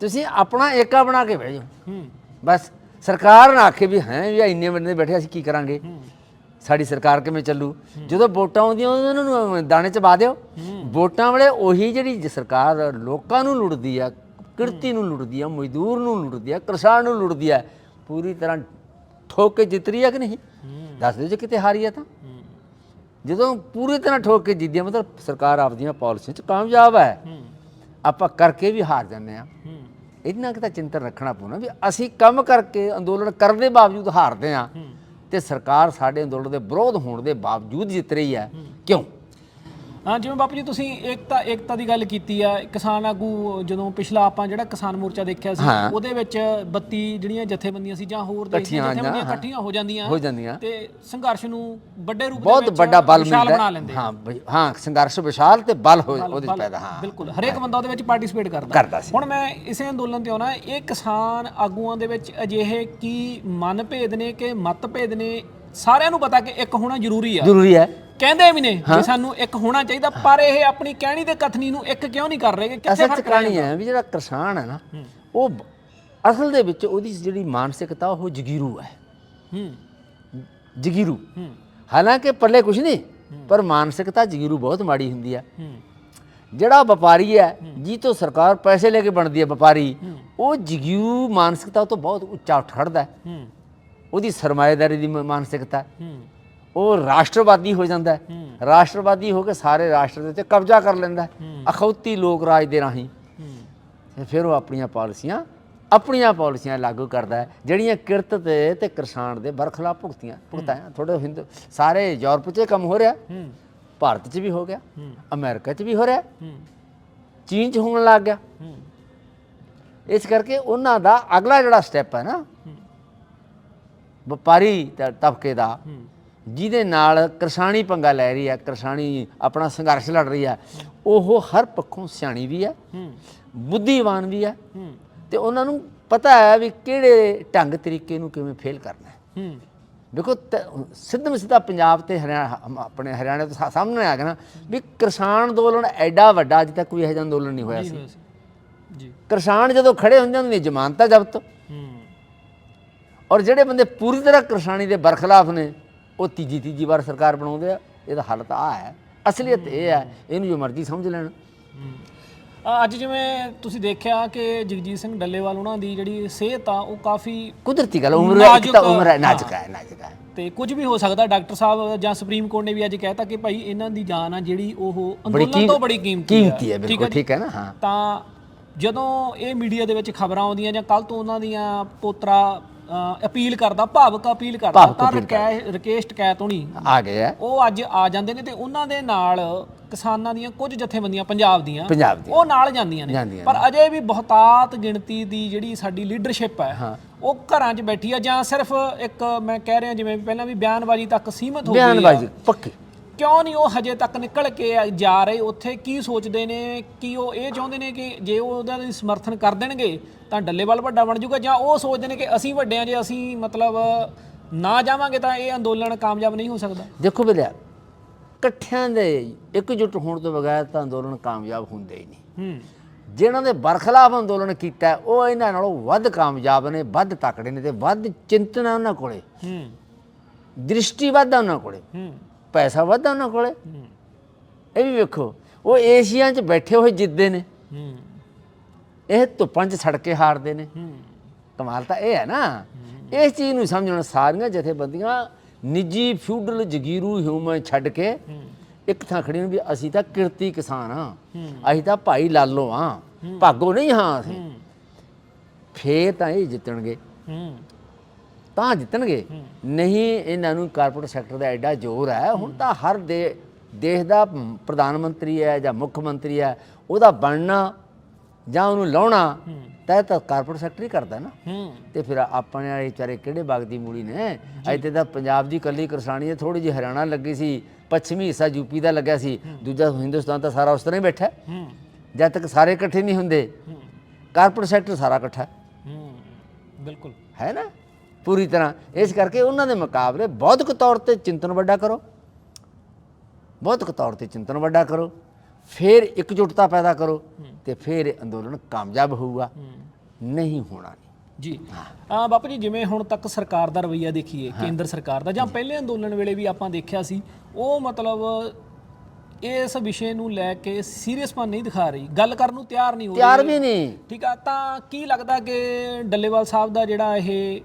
ਤੁਸੀਂ ਆਪਣਾ ਏਕਾ ਬਣਾ ਕੇ ਬਹਿ ਜਾਓ। ਹੂੰ। ਬਸ ਸਰਕਾਰ ਨਾ ਆਖੇ ਵੀ ਹੈ ਵੀ ਇੰਨੇ ਬੰਦੇ ਬੈਠੇ ਅਸੀਂ ਕੀ ਕਰਾਂਗੇ? ਸਾਡੀ ਸਰਕਾਰ ਕਿਵੇਂ ਚੱਲੂ? ਜਦੋਂ ਵੋਟਾਂ ਆਉਂਦੀਆਂ, ਉਹਨਾਂ ਨੂੰ ਦਾਣੇ ਚ ਪਾ ਦਿਓ। ਵੋਟਾਂ ਵੇਲੇ ਉਹੀ ਜਿਹੜੀ ਸਰਕਾਰ ਲੋਕਾਂ ਨੂੰ ਲੁੱਟਦੀ ਆ, ਕਿਰਤੀ ਨੂੰ ਲੁੱਟਦੀ ਆ, ਮਜ਼ਦੂਰ ਨੂੰ ਲੁੱਟਦੀ ਆ, ਕਿਸਾਨ ਨੂੰ ਲੁੱਟਦੀ ਆ, ਪੂਰੀ ਤਰ੍ਹਾਂ ਠੋਕ ਕੇ ਜਿੱਤ ਰਹੀ ਆ ਕਿ ਨਹੀਂ? ਦੱਸ ਦਿਓ ਜੇ ਕਿਤੇ ਹਾਰੀ ਆ ਤਾਂ। ਜਦੋਂ ਪੂਰੀ ਤਰ੍ਹਾਂ ਠੋਕ ਕੇ ਜਿੱਤਦੀ ਆ, ਮਤਲਬ ਸਰਕਾਰ ਆਪਦੀਆਂ ਪਾਲਿਸੀਆਂ 'ਚ ਕਾਮਯਾਬ ਹੈ ਆਪਾਂ ਕਰਕੇ ਵੀ ਹਾਰ ਜਾਂਦੇ ਆ। ਹੂੰ ਇਹਨਾਂ ਕਿ ਤਾਂ ਚਿੰਤਨ ਰੱਖਣਾ ਪਊਣਾ ਵੀ ਅਸੀਂ ਕੰਮ ਕਰਕੇ ਅੰਦੋਲਨ ਕਰਨ ਦੇ ਬਾਵਜੂਦ ਹਾਰਦੇ ਆ। ਤੇ ਸਰਕਾਰ ਸਾਡੇ ਅੰਦੋਲਨ ਦੇ ਵਿਰੋਧ ਹੋਣ ਦੇ ਬਾਵਜੂਦ ਜਿੱਤ ਰਹੀ ਹੈ। ਕਿਉਂ? ਹਾਂ ਜਿਵੇਂ ਬਾਪੂ ਜੀ ਤੁਸੀਂ ਏਕਤਾ ਏਕਤਾ ਦੀ ਗੱਲ ਕੀਤੀ ਆ ਕਿਸਾਨ ਆਗੂ ਜਦੋਂ ਪਿਛਲਾ ਆਪਾਂ ਜਿਹੜਾ ਕਿਸਾਨ ਮੋਰਚਾ ਦੇਖਿਆ ਸੀ ਹਾਂ। ਉਹਦੇ ਵਿੱਚ 32 ਜਿਹੜੀਆਂ ਜਥੇਬੰਦੀਆਂ ਸੀ ਜਾਂ ਹੋਰ ਦੇਸ਼ ਦੀਆਂ ਇਕੱਠੀਆਂ ਜਥੇਬੰਦੀਆਂ ਹਾਂ। ਇਕੱਠੀਆਂ ਹੋ ਜਾਂਦੀਆਂ ਹੋ ਜਾਂਦੀਆਂ ਤੇ ਸੰਘਰਸ਼ ਨੂੰ ਵੱਡੇ ਰੂਪ ਦੇ ਬਹੁਤ ਵਿੱਚ ਵੱਡਾ ਬਲ ਵਿਸ਼ਾਲ ਮਿਲਦਾ ਬਣਾ ਹੈ। ਲੈਂਦੇ ਹਾਂ ਬਈ- ਹਾਂ ਸੰਘਰਸ਼ ਵਿਸ਼ਾਲ ਤੇ ਬਲ ਹੋ ਉਹਦੇ 'ਚ ਪੈਦਾ ਹਾਂ ਬਿਲਕੁਲ ਹਰੇਕ ਬੰਦਾ ਉਹਦੇ ਵਿੱਚ ਪਾਰਟਿਸਿਪੇਟ ਕਰਦਾ ਕਰਦਾ ਸੀ। ਹੁਣ ਮੈਂ ਇਸੇ ਅੰਦੋਲਨ ਤੇ ਆਉਣਾ ਇਹ ਕਿਸਾਨ ਆਗੂਆਂ ਦੇ ਵਿੱਚ ਅਜਿਹੇ ਕੀ ਮਨਭੇਦ ਨੇ ਕਿ ਮਤਭੇਦ ਨੇ ਸਾਰਿਆਂ ਨੂੰ ਪਤਾ ਕਿ ਇੱਕ ਹੋਣਾ ਜ਼ਰੂਰੀ ਆ ਜ਼ਰੂਰੀ ਹੈ ਕਹਿੰਦੇ ਵੀ ਨੇ ਕਿ ਸਾਨੂੰ ਇੱਕ ਹੋਣਾ ਚਾਹੀਦਾ ਪਰ ਇਹ ਆਪਣੀ ਕਹਿਣੀ ਤੇ ਕਥਨੀ ਨੂੰ ਇੱਕ ਕਿਉਂ ਨਹੀਂ ਕਰ ਰਹੇ ਕਿੱਥੇ ਫ਼ਰਕ ਕਹਾਣੀ ਹੈ ਵੀ ਜਿਹੜਾ ਕਿਸਾਨ ਹੈ ਨਾ ਉਹ ਅਸਲ ਦੇ ਵਿੱਚ ਉਹਦੀ ਜਿਹੜੀ ਮਾਨਸਿਕਤਾ ਉਹ ਜਗੀਰੂ ਹੈ। ਹੂੰ। ਜਗੀਰੂ। ਹੂੰ। ਹਾਲਾਂਕਿ ਪੱਲੇ ਕੁਝ ਨਹੀਂ ਪਰ ਮਾਨਸਿਕਤਾ ਜਗੀਰੂ ਬਹੁਤ ਮਾੜੀ ਹੁੰਦੀ ਹੈ। ਹੂੰ। ਜਿਹੜਾ ਵਪਾਰੀ ਹੈ ਜੀ ਤੋਂ ਸਰਕਾਰ ਪੈਸੇ ਲੈ ਕੇ ਬਣਦੀ ਹੈ ਵਪਾਰੀ ਉਹ ਜਗੀਰੂ ਮਾਨਸਿਕਤਾ ਤੋਂ ਬਹੁਤ ਉੱਚਾ ਉੱਠ ਖੜਦਾ ਹੈ। ਉਹਦੀ ਸਰਮਾਏਦਾਰੀ ਦੀ ਮਾਨਸਿਕਤਾ ਹੂੰ। ਉਹ ਰਾਸ਼ਟਰਵਾਦੀ ਹੋ ਜਾਂਦਾ ਹੈ। ਰਾਸ਼ਟਰਵਾਦੀ ਹੋ ਕੇ ਸਾਰੇ ਰਾਸ਼ਟਰ ਦੇ ਉੱਤੇ ਕਬਜ਼ਾ ਕਰ ਲੈਂਦਾ ਹੈ। ਅਖੌਤੀ ਲੋਕ ਰਾਜ ਦੇ ਰਾਹੀਂ। ਤੇ ਫਿਰ ਉਹ ਆਪਣੀਆਂ ਪਾਲਿਸੀਆਂ ਆਪਣੀਆਂ ਪਾਲਿਸੀਆਂ ਲਾਗੂ ਕਰਦਾ ਹੈ। ਜਿਹੜੀਆਂ ਕਿਰਤ ਤੇ ਤੇ ਕਿਸਾਨ ਦੇ ਬਰਖਲਾਫ ਭੁਗਤੀਆਂ ਭੁਗਤਾਇਆ। ਥੋੜੇ ਹਿੰਦ ਸਾਰੇ ਯੂਰਪ 'ਚ ਕੰਮ ਹੋ ਰਿਹਾ। ਭਾਰਤ 'ਚ ਵੀ ਹੋ ਗਿਆ। ਅਮਰੀਕਾ 'ਚ ਵੀ ਹੋ ਰਿਹਾ। ਚੀਨ 'ਚ ਹੋਣ ਲੱਗ ਗਿਆ। ਇਸ ਕਰਕੇ ਉਹਨਾਂ ਦਾ ਅਗਲਾ ਜਿਹੜਾ ਸਟੈਪ ਹੈ ਨਾ ਵਪਾਰੀ ਤ- ਤਬਕੇ ਦਾ ਜਿਹਦੇ ਨਾਲ ਕਿਸਾਨੀ ਪੰਗਾ ਲੈ ਰਹੀ ਹੈ ਕਿਸਾਨੀ ਆਪਣਾ ਸੰਘਰਸ਼ ਲੜ ਰਹੀ ਹੈ ਉਹ ਹਰ ਪੱਖੋਂ ਸਿਆਣੀ ਵੀ ਹੂੰ। ਬੁੱਧੀਵਾਨ ਵੀ ਹੂੰ। ਤੇ ਉਹਨਾਂ ਨੂੰ ਪਤਾ ਹੈ ਵੀ ਕਿਹੜੇ ਢੰਗ ਤਰੀਕੇ ਨੂੰ ਕਿਵੇਂ ਫੇਲ ਕਰਨਾ ਹੈ। ਦੇਖੋ ਸਿੱਧਮ ਸਿੱਧਾ ਪੰਜਾਬ ਤੇ ਹਰਿਆਣਾ ਆਪਣੇ ਹਰਿਆਣੇ ਤੋਂ ਸਾਹਮਣੇ ਆ ਗਿਆ ਨਾ ਵੀ ਕਿਸਾਨ ਅੰਦੋਲਨ ਐਡਾ ਵੱਡਾ ਅੱਜ ਤੱਕ ਕੋਈ ਇਹੋ ਜਿਹਾ ਅੰਦੋਲਨ ਨਹੀਂ ਹੋਇਆ ਸੀ। ਜੀ। ਕਿਸਾਨ ਜਦੋਂ ਖੜੇ ਹੁੰਦੇ ਦੀ ਜ਼ਮਾਨਤਾਂ ਜ਼ਬਤ। ਹੂੰ। ਔਰ ਜਿਹੜੇ ਬੰਦੇ ਪੂਰੀ ਤਰ੍ਹਾਂ ਕਿਸਾਨੀ ਦੇ ਬਰਖਲਾਫ ਨੇ ਉਹ ਤੀਜੀ ਤੀਜੀ ਵਾਰ ਸਰਕਾਰ ਬਣਾਉਂਦੇ ਆ ਇਹਦਾ ਹੱਲ ਤਾਂ ਆ ਹੈ। ਅਸਲੀਅਤ ਇਹ ਹੈ ਇਹਨੂੰ ਜੋ ਮਰਜ਼ੀ ਸਮਝ ਲੈਣ। ਅੱਜ ਜਿਵੇਂ ਤੁਸੀਂ ਦੇਖਿਆ ਕਿ ਜਗਜੀਤ ਸਿੰਘ ਡੱਲੇਵਾਲ ਉਹਨਾਂ ਦੀ ਜਿਹੜੀ ਸਿਹਤ ਆ ਉਹ ਕਾਫੀ ਕੁਦਰਤੀ ਗੱਲ ਉਮਰ ਇੱਕ ਤਾਂ ਉਮਰ ਹੈ ਨਾਜ਼ੁਕ ਹੈ ਨਾਜ਼ੁਕ ਹੈ। ਤੇ ਕੁਝ ਵੀ ਹੋ ਸਕਦਾ ਡਾਕਟਰ ਸਾਹਿਬ ਜਾਂ ਸੁਪਰੀਮ ਕੋਰਟ ਨੇ ਵੀ ਅੱਜ ਕਹਿਤਾ ਕਿ ਭਾਈ ਇਹਨਾਂ ਦੀ ਜਾਨ ਆ ਜਿਹੜੀ ਉਹ ਅੰਦੋਲਨ ਤੋਂ ਬੜੀ ਕੀਮਤੀ ਕੀਮਤੀ ਹੈ ਬਿਲਕੁਲ ਠੀਕ ਹੈ ਨਾ? ਹਾਂ। ਤਾਂ ਜਦੋਂ ਇਹ ਮੀਡੀਆ ਦੇ ਵਿੱਚ ਖਬਰਾਂ ਆਉਂਦੀਆਂ ਜਾਂ ਕੱਲ ਤੋਂ ਉਹਨਾਂ ਦੀਆਂ ਪੋਤਰਾ ਅਪੀਲ ਕਰਦਾ ਭਾਵਕ ਅਪੀਲ ਕਰਦਾ ਭਾਵੁਕ ਤਾਂ ਰਕੈ- ਰਕੇਸ਼ ਟਕੈਤ ਹੋਣੀ ਆ ਗਏ ਹੈ ਉਹ ਅੱਜ ਆ ਜਾਂਦੇ ਨੇ ਤੇ ਉਹਨਾਂ ਦੇ ਨਾਲ ਕਿਸਾਨਾਂ ਦੀਆਂ ਕੁਝ ਜਥੇਬੰਦੀਆਂ ਪੰਜਾਬ ਦੀਆਂ ਪੰਜਾਬ ਦੀ ਉਹ ਨਾਲ ਜਾਂਦੀਆਂ ਨੇ। ਜਾਂਦੀਆਂ ਪਰ ਅਜੇ ਵੀ ਬਹੁਤਾਤ ਗਿਣਤੀ ਦੀ ਜਿਹੜੀ ਸਾਡੀ ਲੀਡਰਸ਼ਿਪ ਹੈ। ਉਹ ਘਰਾਂ 'ਚ ਬੈਠੀ ਆ ਜਾਂ ਸਿਰਫ ਇੱਕ ਮੈਂ ਕਹਿ ਰਿਹਾ ਜਿਵੇਂ ਪਹਿਲਾਂ ਵੀ ਬਿਆਨਬਾਜ਼ੀ ਤੱਕ ਸੀਮਤ ਹੋ ਗਈ ਆ। ਬਿਆਨਬਾਜ਼ੀ ਪੱਕੀ। ਕਿਉਂ ਨਹੀਂ ਉਹ ਹਜੇ ਤੱਕ ਨਿਕਲ ਕੇ ਜਾ ਰਹੇ? ਉੱਥੇ ਕੀ ਸੋਚਦੇ ਨੇ? ਕੀ ਉਹ ਇਹ ਚਾਹੁੰਦੇ ਨੇ ਕਿ ਜੇ ਉਹ ਉਹਦਾ ਦੀ ਸਮਰਥਨ ਕਰ ਦੇਣਗੇ ਤਾਂ ਡੱਲੇਵਾਲ ਵੱਡਾ ਬਣ ਜਾਊਗਾ? ਜਾਂ ਉਹ ਸੋਚਦੇ ਨੇ ਕਿ ਅਸੀਂ ਵੱਡੇ ਆ ਜੇ ਅਸੀਂ ਮਤਲਬ ਨਾ ਜਾਵਾਂਗੇ ਤਾਂ ਇਹ ਅੰਦੋਲਨ ਕਾਮਯਾਬ ਨਹੀਂ ਹੋ ਸਕਦਾ? ਦੇਖੋ ਬਿਲਿਆ ਇਕੱਠਿਆਂ ਦੇ ਇਕਜੁੱਟ ਹੋਣ ਤੋਂ ਬਗੈਰ ਤਾਂ ਅੰਦੋਲਨ ਕਾਮਯਾਬ ਹੁੰਦੇ ਹੀ ਨਹੀਂ। ਹੂੰ। ਜਿਨ੍ਹਾਂ ਦੇ ਬਰਖਲਾਫ ਅੰਦੋਲਨ ਕੀਤਾ ਹੈ, ਉਹ ਇਹਨਾਂ ਨਾਲੋਂ ਵੱਧ ਕਾਮਯਾਬ ਨੇ ਵੱਧ ਤਕੜੇ ਨੇ ਤੇ ਵੱਧ ਚਿੰਤਨ ਹੈ ਉਹਨਾਂ ਕੋਲੇ। ਹੂੰ। ਦ੍ਰਿਸ਼ਟੀ ਵੱਧ ਹੈ ਉਹਨਾਂ ਕੋਲੇ। ਹੂੰ। ਪੈਸਾ ਵੱਧ ਉਹਨਾਂ ਕੋਲੇ। ਇਹ ਵੀ ਵੇਖੋ ਉਹ ਏਸ਼ੀਆ 'ਚ ਬੈਠੇ ਹੋਏ ਜਿੱਦੇ ਨੇ। ਇਹ ਧੁੱਪਾਂ 'ਚ ਸੜ ਕੇ ਹਾਰਦੇ ਨੇ। ਕਮਾਲ ਤਾਂ ਇਹ ਹੈ ਨਾ। ਇਸ ਚੀਜ਼ ਨੂੰ ਸਮਝਣ ਸਾਰੀਆਂ ਜਥੇਬੰਦੀਆਂ ਨਿੱਜੀ ਫਿਊਡਲ ਜਗੀਰੂ ਹਿਊਮਨ ਛੱਡ ਕੇ ਇੱਕ ਥਾਂ ਖੜੀ ਨੂੰ ਵੀ ਅਸੀਂ ਤਾਂ ਕਿਰਤੀ ਕਿਸਾਨ ਆ ਅਸੀਂ ਤਾਂ ਭਾਈ ਲਾਲੋ ਆ ਭਾਗੋ ਨਹੀਂ ਹਾਂ ਅਸੀਂ। ਫੇਰ ਤਾਂ ਇਹ ਜਿੱਤਣਗੇ। ਤਾਂ ਜਿੱਤਣਗੇ। ਨਹੀਂ ਇਹਨਾਂ ਨੂੰ ਕਾਰਪੋਰੇਟ ਸੈਕਟਰ ਦਾ ਐਡਾ ਜ਼ੋਰ ਹੈ। ਹੁਣ ਤਾਂ ਹਰ ਦੇ ਦੇਸ਼ ਦਾ ਪ੍ਰਧਾਨ ਮੰਤਰੀ ਹੈ ਜਾਂ ਮੁੱਖ ਮੰਤਰੀ ਹੈ ਉਹਦਾ ਬਣਨਾ ਜਾਂ ਉਹਨੂੰ ਲਾਉਣਾ ਤੈ ਤਾਂ ਕਾਰਪੋਰੇਟ ਸੈਕਟਰ ਹੀ ਕਰਦਾ ਨਾ। ਤੇ ਫਿਰ ਆਪਣੇ ਵਾਲੇ ਵਿਚਾਰੇ ਕਿਹੜੇ ਬਾਗ ਦੀ ਮੂਲੀ ਨੇ? ਇੱਥੇ ਤਾਂ ਪੰਜਾਬ ਦੀ ਕੱਲੀ ਕਿਸਾਨੀ ਹੈ ਥੋੜੀ ਜਿਹੀ ਹਰਿਆਣਾ ਲੱਗੀ ਸੀ ਪੱਛਮੀ ਹਿੱਸਾ ਯੂਪੀ ਦਾ ਲੱਗਿਆ ਸੀ ਦੂਜਾ ਹਿੰਦੁਸਤਾਨ ਤਾਂ ਸਾਰਾ ਉਸ ਤਰ੍ਹਾਂ ਹੀ ਬੈਠਾ ਜਦ ਤੱਕ ਸਾਰੇ ਇਕੱਠੇ ਨਹੀਂ ਹੁੰਦੇ ਕਾਰਪੋਰੇਟ ਸੈਕਟਰ ਸਾਰਾ ਇਕੱਠਾ। ਹੂੰ। ਬਿਲਕੁਲ। ਹੈ ਨਾ? ਪੂਰੀ ਤਰ੍ਹਾਂ। ਇਸ ਕਰਕੇ ਉਹਨਾਂ ਦੇ ਮੁਕਾਬਲੇ ਬੌਧਿਕ ਤੌਰ ਤੇ ਚਿੰਤਨ ਵੱਡਾ ਕਰੋ। ਬੌਧਿਕ ਤੌਰ ਤੇ ਚਿੰਤਨ ਵੱਡਾ ਕਰੋ। ਫਿਰ ਇਕਜੁੱਟਤਾ ਪੈਦਾ ਕਰੋ ਤੇ ਫਿਰ ਅੰਦੋਲਨ ਕਾਮਯਾਬ ਹੋਊਗਾ। ਨਹੀਂ ਹੋਣਾ ਜੀ। ਆ ਬਾਪੂ ਜੀ ਜਿਵੇਂ ਹੁਣ ਤੱਕ ਸਰਕਾਰ ਦਾ ਰਵਈਆ ਦੇਖੀਏ ਕੇਂਦਰ ਸਰਕਾਰ ਦਾ ਜਾਂ ਪਹਿਲੇ ਅੰਦੋਲਨ ਵੇਲੇ ਵੀ ਆਪਾਂ ਦੇਖਿਆ ਸੀ ਉਹ ਮਤਲਬ ਇਸ ਵਿਸ਼ੇ ਨੂੰ ਲੈ ਕੇ ਸੀਰੀਅਸਪਨ ਨਹੀਂ ਦਿਖਾ ਰਹੀ। ਗੱਲ ਕਰਨ ਨੂੰ ਤਿਆਰ ਨਹੀਂ ਹੋ ਰਹੀ। ਤਿਆਰ ਵੀ ਨਹੀਂ। ਠੀਕ ਆ ਤਾਂ ਕੀ ਲੱਗਦਾ ਕਿ ਡੱਲੇਵਾਲ ਸਾਹਿਬ ਦਾ ਜਿਹੜਾ ਇਹ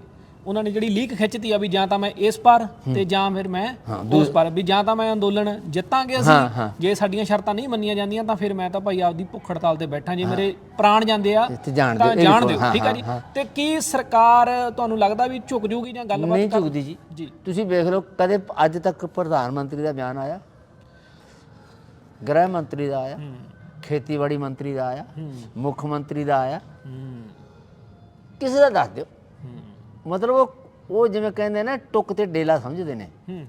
ਉਹਨਾਂ ਨੇ ਜਿਹੜੀ ਲੀਕ ਖਿੱਚਤੀ ਆ ਵੀ ਜਾਂ ਤਾਂ ਮੈਂ ਇਸ ਪਰ ਤੇ ਜਾਂ ਫਿਰ ਮੈਂ ਉਸ ਪਰ ਵੀ ਜਾਂ ਤਾਂ ਮੈਂ ਅੰਦੋਲਨ ਜਿੱਤਾਂਗੇ ਅਸੀਂ। ਜੇ ਸਾਡੀਆਂ ਸ਼ਰਤਾਂ ਨਹੀਂ ਮੰਨੀਆਂ ਜਾਂਦੀਆਂ ਤਾਂ ਫਿਰ ਮੈਂ ਤਾਂ ਭਾਈ ਆਪਦੀ ਭੁੱਖ ਹੜਤਾਲ ਤੇ ਬੈਠਾ। ਜੇ ਮੇਰੇ ਪ੍ਰਾਣ ਜਾਂਦੇ ਆ ਤਾਂ ਜਾਣ ਦਿਓ ਠੀਕ ਆ ਜੀ? ਤੇ ਕੀ ਸਰਕਾਰ ਤੁਹਾਨੂੰ ਲੱਗਦਾ ਵੀ ਝੁਕ ਜੂਗੀ ਜਾਂ ਗੱਲਬਾਤ ਨਹੀਂ ਝੁਕਦੀ ਜੀ। ਤੁਸੀਂ ਵੇਖ ਲਓ ਕਦੇ ਅੱਜ ਤੱਕ ਪ੍ਰਧਾਨ ਮੰਤਰੀ ਦਾ ਬਿਆਨ ਆਇਆ? ਗ੍ਰਹਿ ਮੰਤਰੀ ਦਾ ਆਇਆ? ਖੇਤੀਬਾੜੀ ਮੰਤਰੀ ਦਾ ਆਇਆ? ਮੁੱਖ ਮੰਤਰੀ ਦਾ ਆਇਆ? ਕਿਸੇ ਦਾ ਦੱਸ ਦਿਓ। ਮਤਲਬ ਉਹ ਉਹ ਜਿਵੇਂ ਕਹਿੰਦੇ ਨੇ ਟੁੱਕ ਤੇ ਡੇਲਾ ਸਮਝਦੇ ਨੇ। ਹੂੰ।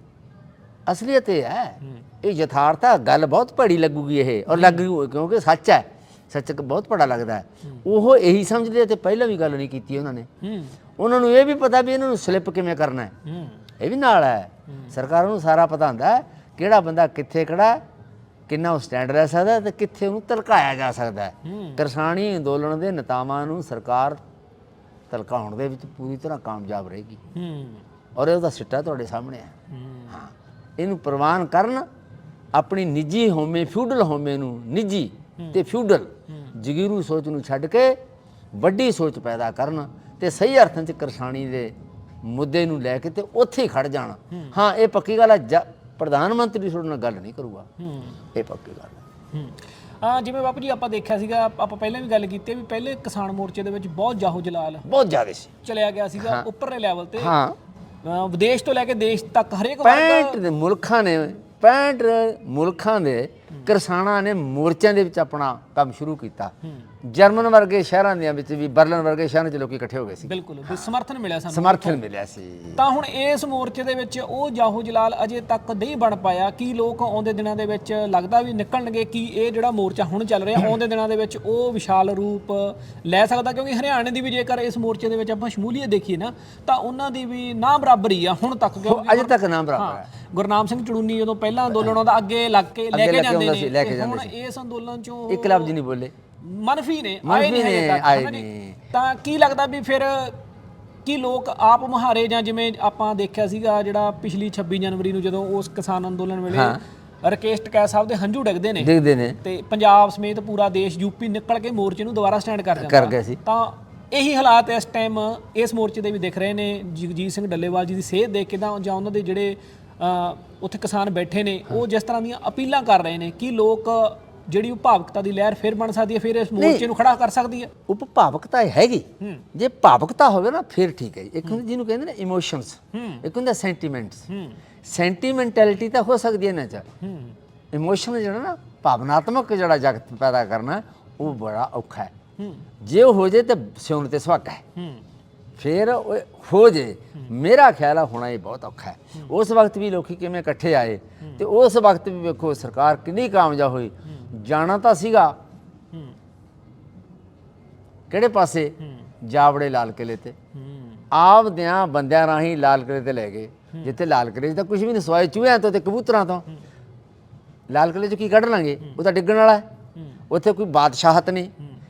ਅਸਲੀਅਤ ਇਹ ਹੈ ਇਹ ਯਥਾਰਥ ਗੱਲ ਬਹੁਤ ਭੜੀ ਲੱਗੂਗੀ ਇਹ ਔਰ ਲੱਗੂ ਕਿਉਂਕਿ ਸੱਚ ਹੈ। ਸੱਚ ਬਹੁਤ ਭੜਾ ਲੱਗਦਾ ਹੈ। ਉਹ ਇਹੀ ਸਮਝਦੇ ਤੇ ਪਹਿਲਾਂ ਵੀ ਗੱਲ ਨਹੀਂ ਕੀਤੀ ਉਹਨਾਂ ਨੇ। ਹੂੰ। ਉਹਨਾਂ ਨੂੰ ਇਹ ਵੀ ਪਤਾ ਵੀ ਇਹਨਾਂ ਨੂੰ ਸਲਿੱਪ ਕਿਵੇਂ ਕਰਨਾ ਹੈ। ਹੂੰ। ਇਹ ਵੀ ਨਾਲ ਹੈ। ਸਰਕਾਰਾਂ ਨੂੰ ਸਾਰਾ ਪਤਾ ਹੁੰਦਾ ਹੈ ਕਿਹੜਾ ਬੰਦਾ ਕਿੱਥੇ ਖੜਾ ਕਿੰਨਾ ਉਹ ਸਟੈਂਡ ਰਹਿ ਸਕਦਾ ਤੇ ਕਿੱਥੇ ਉਹਨੂੰ ਤਲਕਾਇਆ ਜਾ ਸਕਦਾ ਹੂੰ। ਕਿਸਾਨੀ ਅੰਦੋਲਨ ਦੇ ਨੇਤਾਵਾਂ ਨੂੰ ਸਰਕਾਰ ਤਲਕਾਉਣ ਦੇ ਵਿੱਚ ਪੂਰੀ ਤਰ੍ਹਾਂ ਕਾਮਯਾਬ ਰਹੇਗੀ। ਹੂੰ। ਔਰ ਉਹਦਾ ਸਿੱਟਾ ਤੁਹਾਡੇ ਸਾਹਮਣੇ ਹੈ। ਹੂੰ। ਹਾਂ। ਇਹਨੂੰ ਪ੍ਰਵਾਨ ਕਰਨ ਆਪਣੀ ਨਿੱਜੀ ਹੋਮੇ ਫਿਊਡਲ ਹੋਮੇ ਨੂੰ ਨਿੱਜੀ ਤੇ ਫਿਊਡਲ ਜਗੀਰੂ ਸੋਚ ਨੂੰ ਛੱਡ ਕੇ ਵੱਡੀ ਸੋਚ ਪੈਦਾ ਕਰਨ ਤੇ ਸਹੀ ਅਰਥਾਂ 'ਚ ਕਿਸਾਨੀ ਦੇ ਮੁੱਦੇ ਨੂੰ ਲੈ ਕੇ ਤੇ ਉੱਥੇ ਹੀ ਖੜ ਜਾਣਾ। ਹਾਂ। ਇਹ ਪੱਕੀ ਗੱਲ ਹੈ। ਪ੍ਰਧਾਨ ਮੰਤਰੀ ਤੁਹਾਡੇ ਨਾਲ ਗੱਲ ਨਹੀਂ ਕਰੂਗਾ। ਹੂੰ। ਇਹ ਪੱਕੀ ਗੱਲ ਹੈ। ਹੂੰ ਜਿਵੇਂ ਬਾਪੂ ਜੀ ਆਪਾਂ ਦੇਖਿਆ ਸੀਗਾ ਆਪਾਂ ਪਹਿਲਾਂ ਵੀ ਗੱਲ ਕੀਤੀ ਵੀ ਪਹਿਲੇ ਕਿਸਾਨ ਮੋਰਚੇ ਦੇ ਵਿੱਚ ਬਹੁਤ ਜਾਹੋ ਜਲਾਲ ਬਹੁਤ ਜ਼ਿਆਦਾ ਸੀ। ਚਲਿਆ ਗਿਆ ਸੀਗਾ ਉੱਪਰਲੇ ਲੈਵਲ ਤੇ। ਹਾਂ। ਵਿਦੇਸ਼ ਤੋਂ ਲੈ ਕੇ ਦੇਸ਼ ਤੱਕ ਹਰੇਕ ਵਰਗ 65 ਦੇ ਮੁਲਕਾਂ ਨੇ 65 ਮੁਲਕਾਂ ਦੇ ਕਿਸਾਨਾਂ ਨੇ ਮੋਰਚਿਆਂ ਦੇ ਵਿੱਚ ਆਪਣਾ ਕੰਮ ਸ਼ੁਰੂ ਕੀਤਾ। ਜਰਮਨ ਵਰਗੇ ਸ਼ਹਿਰਾਂ ਦੇ ਵਿੱਚ ਵੀ ਬਰਲਿਨ ਵਰਗੇ ਸ਼ਹਿਰਾਂ 'ਚ ਲੋਕੀ ਇਕੱਠੇ ਹੋ ਗਏ ਸੀ। ਬਿਲਕੁਲ ਵੀ ਸਮਰਥਨ ਮਿਲਿਆ ਸਾਨੂੰ। ਸਮਰਥਨ ਮਿਲਿਆ ਸੀ। ਤਾਂ ਹੁਣ ਇਸ ਮੋਰਚੇ ਦੇ ਵਿੱਚ ਉਹ ਜਾਹੋ ਜਲਾਲ ਅਜੇ ਤੱਕ ਨਹੀਂ ਬਣ ਪਾਇਆ। ਕੀ ਲੋਕ ਆਉਂਦੇ ਦਿਨਾਂ ਦੇ ਵਿੱਚ ਲੱਗਦਾ ਵੀ ਨਿਕਲਣਗੇ ਕਿ ਇਹ ਜਿਹੜਾ ਮੋਰਚਾ ਹੁਣ ਚੱਲ ਰਿਹਾ ਆਉਂਦੇ ਦਿਨਾਂ ਦੇ ਵਿੱਚ ਉਹ ਵਿਸ਼ਾਲ ਰੂਪ ਲੈ ਸਕਦਾ? ਕਿਉਂਕਿ ਹਰਿਆਣੇ ਦੀ ਵੀ ਜੇਕਰ ਇਸ ਮੋਰਚੇ ਦੇ ਵਿੱਚ ਆਪਾਂ ਸ਼ਮੂਲੀਅਤ ਦੇਖੀਏ ਨਾ ਤਾਂ ਉਹਨਾਂ ਦੀ ਵੀ ਨਾ ਬਰਾਬਰੀ ਆ ਹੁਣ ਤੱਕ। ਕਿਉਂਕਿ ਅਜੇ ਤੱਕ ਨਾਮ ਬਰਾਬਰ ਹੈ। ਗੁਰਨਾਮ ਸਿੰਘ ਚੜੂਨੀ ਜਦੋਂ ਪਹਿਲਾਂ ਅੰਦੋਲਨ ਆਉਂਦਾ ਅੱਗੇ ਲੱਗ ਕੇ ਲੈ ਕੇ ਜਾਂਦੇ ਆਉਂਦਾ ਸੀ, ਲੈ ਕੇ ਜਾਂਦੇ ਇਸ ਅੰਦੋਲਨ ਚੋਂ ਇੱਕ ਲਫ਼ਜ਼ ਨਹੀਂ ਬੋਲੇ। ਮਨਫੀ ਨੇ ਆਏ ਨਹੀਂ ਹਜੇ ਤੱਕ। ਤਾਂ ਕੀ ਲੱਗਦਾ ਵੀ ਫਿਰ ਕੀ ਲੋਕ ਆਪ ਮੁਹਾਰੇ ਜਾਂ ਜਿਵੇਂ ਆਪਾਂ ਦੇਖਿਆ ਸੀਗਾ ਜਿਹੜਾ ਪਿਛਲੀ 26 ਜਨਵਰੀ ਨੂੰ ਜਦੋਂ ਉਸ ਕਿਸਾਨ ਅੰਦੋਲਨ ਵੇਲੇ ਰਕੇਸ਼ ਟਕੈਤ ਸਾਹਿਬ ਦੇ ਹੰਝੂ ਡਿੱਗਦੇ ਨੇ ਦੇਖਦੇ ਨੇ। ਤੇ ਪੰਜਾਬ ਸਮੇਤ ਪੂਰਾ ਦੇਸ਼ ਯੂਪੀ ਨਿਕਲ ਕੇ ਮੋਰਚੇ ਨੂੰ ਦੁਬਾਰਾ ਸਟੈਂਡ ਕਰ ਜਾਂਦਾ। ਕਰ ਗਏ ਸੀ। ਤਾਂ ਇਹੀ ਹਾਲਾਤ ਇਸ ਟਾਈਮ ਇਸ ਮੋਰਚੇ ਦੇ ਵੀ ਦਿਖ ਰਹੇ ਨੇ। ਜਗਜੀਤ ਸਿੰਘ ਡੱਲੇਵਾਲ ਜੀ ਦੀ ਸਿਹਤ ਦੇਖ ਕੇ ਤਾਂ ਜਾਂ ਉਹਨਾਂ ਦੇ ਜਿਹੜੇ ਉੱਥੇ ਕਿਸਾਨ ਬੈਠੇ ਨੇ ਉਹ ਜਿਸ ਤਰ੍ਹਾਂ ਦੀਆਂ ਅਪੀਲਾਂ ਕਰ ਰਹੇ ਨੇ ਕਿ ਲੋਕ ਜਿਹੜੀ ਭਾਵਕਤਾ ਦੀ ਲਹਿਰ ਫਿਰ ਬਣ ਸਕਦੀ ਹੈ ਫਿਰ ਇਸ ਮੋਰਚੇ ਨੂੰ ਖੜਾ ਕਰ ਸਕਦੀ ਹੈ। ਉਪਭਾਵਕਤਾ ਹੈਗੀ। ਜੇ ਭਾਵਕਤਾ ਹੋਵੇ ਨਾ ਫਿਰ ਠੀਕ ਹੈ। ਇੱਕ ਹੁੰਦੀ ਜਿਹਨੂੰ ਕਹਿੰਦੇ ਨੇ ਇਮੋਸ਼ਨਸ ਇੱਕ ਹੁੰਦਾ ਸੈਂਟੀਮੈਂਟਸ ਸੈਂਟੀਮੈਂਟੈਲਿਟੀ ਤਾਂ ਹੋ ਸਕਦੀ ਹੈ ਨਾ ਚ। ਇਮੋਸ਼ਨ ਜਿਹੜਾ ਨਾ ਭਾਵਨਾਤਮਕ ਜਿਹੜਾ ਜਗਤ ਪੈਦਾ ਕਰਨਾ ਉਹ ਬੜਾ ਔਖਾ ਹੈ। ਜੇ ਉਹ ਹੋ ਜੇ ਤੇ ਸਿਉਣ ਤੇ ਸੁਹਾਗਾ ਹੈ। ਫਿਰ ਉਹ ਹੋ ਜੇ। ਮੇਰਾ ਖਿਆਲ ਆ ਹੋਣਾ ਇਹ ਬਹੁਤ ਔਖਾ ਹੈ। ਉਸ ਵਕਤ ਵੀ ਲੋਕੀ ਕਿਵੇਂ ਇਕੱਠੇ ਆਏ ਤੇ ਉਸ ਵਕਤ ਵੀ ਵੇਖੋ ਸਰਕਾਰ ਕਿੰਨੀ ਕਾਮਯਾਬ ਹੋਈ। ਜਾਣਾ ਤਾਂ ਸੀਗਾ। ਕਿਹੜੇ ਪਾਸੇ? ਜਾਵੜੇ ਲਾਲ ਕਿਲੇ ਤੇ। ਆਪਦਿਆਂ ਬੰਦਿਆਂ ਰਾਹੀਂ ਲਾਲ ਕਿਲੇ ਤੇ ਲੈ ਗਏ। ਜਿੱਥੇ ਲਾਲ ਕਿਲੇ 'ਚ ਤਾਂ ਕੁਝ ਵੀ ਨਹੀਂ ਸਵਾਏ ਚੂਹਿਆਂ ਤੋਂ ਤੇ ਕਬੂਤਰਾਂ ਤੋਂ। ਲਾਲ ਕਿਲੇ 'ਚ ਕੀ ਕੱਢ ਲਾਂਗੇ? ਉਹ ਤਾਂ ਡਿੱਗਣ ਵਾਲਾ ਹੈ। ਉੱਥੇ ਕੋਈ ਬਾਦਸ਼ਾਹਤ ਨਹੀਂ।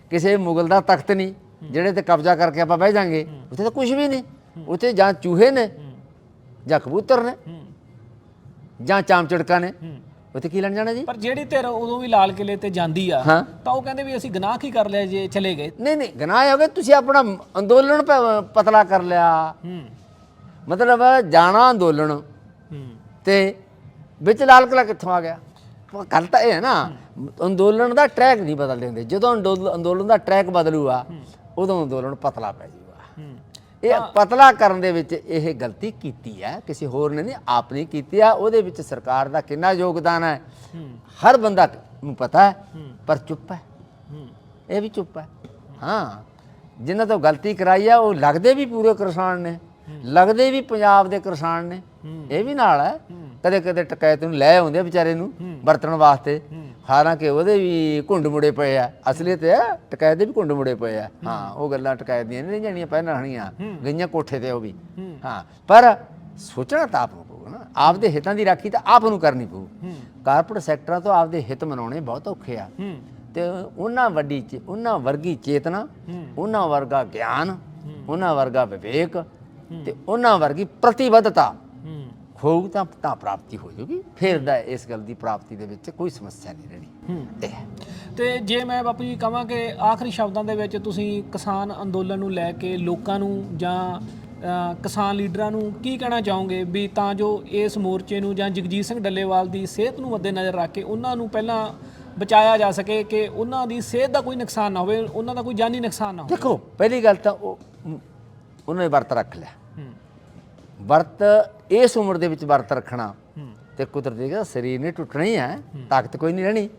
ਕਿਸੇ ਮੁਗਲ ਦਾ ਤਖਤ ਨਹੀਂ। ਜਿਹੜੇ ਤੇ ਕਬਜ਼ਾ ਕਰਕੇ ਆਪਾਂ ਬਹਿ ਜਾਾਂਗੇ ਉੱਥੇ ਤਾਂ ਕੁਝ ਵੀ ਨਹੀਂ। ਉੱਥੇ ਜਾਂ ਚੂਹੇ ਨੇ ਜਾਂ ਕਬੂਤਰ ਨੇ ਜਾਂ ਚਾਮਚੜਕਾ ਨੇ। ਉੱਥੇ ਕੀ ਲੈਣ ਜਾਣਾ ਜੀ? ਪਰ ਜਿਹੜੀ ਧਿਰ ਉਦੋਂ ਵੀ ਲਾਲ ਕਿਲੇ ਤੇ ਜਾਂਦੀ ਆ। ਤਾਂ ਉਹ ਕਹਿੰਦੇ ਵੀ ਅਸੀਂ ਗੁਨਾਹ ਕੀ ਕਰ ਲਿਆ ਜੇ ਚਲੇ ਗਏ? ਨਹੀਂ ਨਹੀਂ ਗਨਾਹ ਹੋ ਗਏ ਤੁਸੀਂ ਆਪਣਾ ਅੰਦੋਲਨ ਪਤਲਾ ਕਰ ਲਿਆ। ਮਤਲਬ ਜਾਣਾ ਅੰਦੋਲਨ। ਤੇ ਵਿੱਚ ਲਾਲ ਕਿਲਾ ਕਿੱਥੋਂ ਆ ਗਿਆ? ਗੱਲ ਤਾਂ ਇਹ ਹੈ ਨਾ ਅੰਦੋਲਨ ਦਾ ਟਰੈਕ ਨਹੀਂ ਬਦਲਦੇ ਹੁੰਦੇ। ਜਦੋਂ ਅੰਦੋਲ- ਅੰਦੋਲਨ ਦਾ ਟਰੈਕ ਬਦਲੂਗਾ ਉਦੋਂ ਅੰਦੋਲਨ ਪਤਲਾ ਪੈ ਜਾਊਗਾ ਇਹ ਪਤਲਾ ਕਰਨ ਦੇ ਵਿੱਚ ਇਹ ਗਲਤੀ ਕੀਤੀ ਹੈ ਕਿਸੇ ਹੋਰ ਨੇ ਨਹੀਂ ਆਪ ਨੇ ਕੀਤੀ ਆ ਉਹਦੇ ਵਿੱਚ ਸਰਕਾਰ ਦਾ ਕਿੰਨਾ ਯੋਗਦਾਨ ਹੈ ਹਰ ਬੰਦਾ ਨੂੰ ਪਤਾ ਹੈ ਪਰ ਚੁੱਪ ਹੈ। ਇਹ ਵੀ ਚੁੱਪ ਹੈ। ਹਾਂ ਜਿਨ੍ਹਾਂ ਤੋਂ ਗਲਤੀ ਕਰਾਈ ਆ ਉਹ ਲੱਗਦੇ ਵੀ ਪੂਰੇ ਕਿਸਾਨ ਨੇ ਲੱਗਦੇ ਵੀ ਪੰਜਾਬ ਦੇ ਕਿਸਾਨ ਨੇ। ਇਹ ਵੀ ਨਾਲ ਹੈ। ਕਦੇ ਕਦੇ ਟਕੈਤ ਨੂੰ ਲੈ ਆਉਂਦੇ ਵਿਚਾਰੇ ਨੂੰ ਵਰਤਣ ਵਾਸਤੇ। ਹਾਲਾਂਕਿ ਉਹਦੇ ਵੀ ਘੁੰਡ ਮੁੜੇ ਪਏ ਆ। ਅਸਲੀਅਤ ਹੈ ਟਕੈਤ ਦੇ ਵੀ ਘੁੰਡ ਮੁੜੇ ਪਏ ਆ। ਹਾਂ। ਉਹ ਗੱਲਾਂ ਟਕੈਤ ਦੀਆਂ ਨਹੀਂ ਜਾਣੀਆਂ ਪਹਿਲਾਂ ਹਣੀਆਂ ਗਈਆਂ ਕੋਠੇ ਤੇ ਉਹ ਵੀ। ਹਾਂ। ਪਰ ਸੋਚਣਾ ਤਾਂ ਆਪ ਨੂੰ ਪਊਗਾ ਨਾ। ਆਪਦੇ ਹਿੱਤਾਂ ਦੀ ਰਾਖੀ ਤਾਂ ਆਪ ਨੂੰ ਕਰਨੀ ਪਊ। ਕਾਰਪੋਰੇਟ ਸੈਕਟਰਾਂ ਤੋਂ ਆਪਦੇ ਹਿੱਤ ਮਨਾਉਣੇ ਬਹੁਤ ਔਖੇ ਆ। ਤੇ ਉਹਨਾਂ ਵੱਡੀ ਚੇ- ਉਹਨਾਂ ਵਰਗੀ ਚੇਤਨਾ ਉਹਨਾਂ ਵਰਗਾ ਗਿਆਨ ਉਹਨਾਂ ਵਰਗਾ ਵਿਵੇਕ ਤੇ ਉਹਨਾਂ ਵਰਗੀ ਪ੍ਰਤੀਬੱਧਤਾ ਹੋਊ ਤਾਂ ਤਾਂ ਪ੍ਰਾਪਤੀ ਹੋ ਜਾਊਗੀ ਫਿਰ ਦਾ ਇਸ ਗੱਲ ਦੀ ਪ੍ਰਾਪਤੀ ਦੇ ਵਿੱਚ ਕੋਈ ਸਮੱਸਿਆ ਨਹੀਂ ਰਹਿਣੀ। ਤੇ ਜੇ ਮੈਂ ਬਾਪੂ ਜੀ ਕਹਾਂ ਕਿ ਆਖਰੀ ਸ਼ਬਦਾਂ ਦੇ ਵਿੱਚ ਤੁਸੀਂ ਕਿਸਾਨ ਅੰਦੋਲਨ ਨੂੰ ਲੈ ਕੇ ਲੋਕਾਂ ਨੂੰ ਜਾਂ ਕਿਸਾਨ ਲੀਡਰਾਂ ਨੂੰ ਕੀ ਕਹਿਣਾ ਚਾਹੋਗੇ? ਵੀ ਤਾਂ ਜੋ ਇਸ ਮੋਰਚੇ ਨੂੰ ਜਾਂ ਜਗਜੀਤ ਸਿੰਘ ਡੱਲੇਵਾਲ ਦੀ ਸਿਹਤ ਨੂੰ ਮੱਦੇਨਜ਼ਰ ਰੱਖ ਕੇ ਉਹਨਾਂ ਨੂੰ ਪਹਿਲਾਂ ਬਚਾਇਆ ਜਾ ਸਕੇ ਕਿ ਉਹਨਾਂ ਦੀ ਸਿਹਤ ਦਾ ਕੋਈ ਨੁਕਸਾਨ ਨਾ ਹੋਵੇ ਉਹਨਾਂ ਦਾ ਕੋਈ ਜਾਨੀ ਨੁਕਸਾਨ ਨਾ ਹੋਵੇ। ਦੇਖੋ ਪਹਿਲੀ ਗੱਲ ਤਾਂ ਉਹ ਉਹਨਾਂ ਵਰਤ ਰੱਖ ਲਿਆ। ਵਰਤ ਇਸ ਉਮਰ ਦੇ ਵਿੱਚ ਵਰਤ ਰੱਖਣਾ। ਤੇ ਕੁਦਰਤੀ ਦਾ ਸਰੀਰ ਨੇ ਟੁੱਟਣਾ ਹੀ ਹੈ ਤਾਕਤ ਕੋਈ ਨਹੀਂ ਰਹਿਣੀ।